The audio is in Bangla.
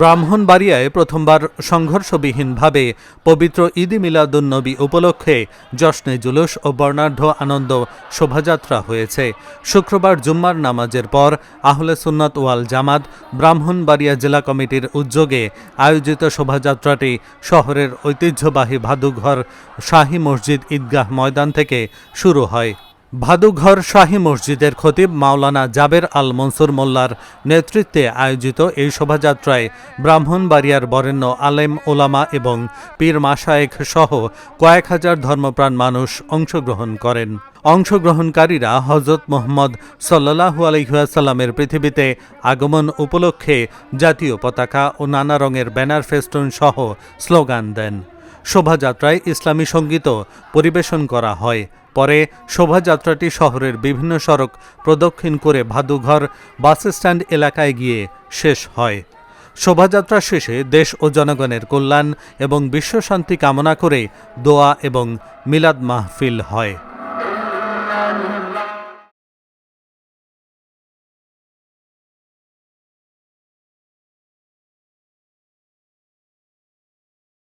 ব্রাহ্মণবাড়িয়ায় প্রথমবার সংঘর্ষবিহীনভাবে পবিত্র ঈদ মিলাদুন্নবী উপলক্ষে জশ্নে জুলুস ও বর্ণাঢ্য আনন্দ শোভাযাত্রা হয়েছে। শুক্রবার জুম্মার নামাজের পর আহলে সুন্নাত ওয়াল জামাত ব্রাহ্মণবাড়িয়া জেলা কমিটির উদ্যোগে আয়োজিত শোভাযাত্রাটি শহরের ঐতিহ্যবাহী ভাদুঘর শাহী মসজিদ ঈদগাহ ময়দান থেকে শুরু হয়। ভাদুঘর শাহী মসজিদের খতিব মাওলানা জাবের আল মনসুর মোল্লার নেতৃত্বে আয়োজিত এই শোভাযাত্রায় ব্রাহ্মণবাড়িয়ার বরেণ্য আলেম ওলামা এবং পীর মাসায়েক সহ কয়েক হাজার ধর্মপ্রাণ মানুষ অংশগ্রহণ করেন। অংশগ্রহণকারীরা হজরত মোহাম্মদ সাল্লাহু আলহিহাসাল্লামের পৃথিবীতে আগমন উপলক্ষে জাতীয় পতাকা ও নানা রঙের ব্যানার ফেস্টুন সহ স্লোগান দেন। শোভাযাত্রায় ইসলামী সঙ্গীতও পরিবেশন করা হয়। পরে শোভাযাত্রাটি শহরের বিভিন্ন সড়ক প্রদক্ষিণ করে ভাদুঘর বাস স্ট্যান্ড এলাকায় গিয়ে শেষ হয়। শোভাযাত্রা শেষে দেশ ও জনগণের কল্যাণ এবং বিশ্বশান্তি কামনা করে দোয়া এবং মিলাদ মাহফিল হয়।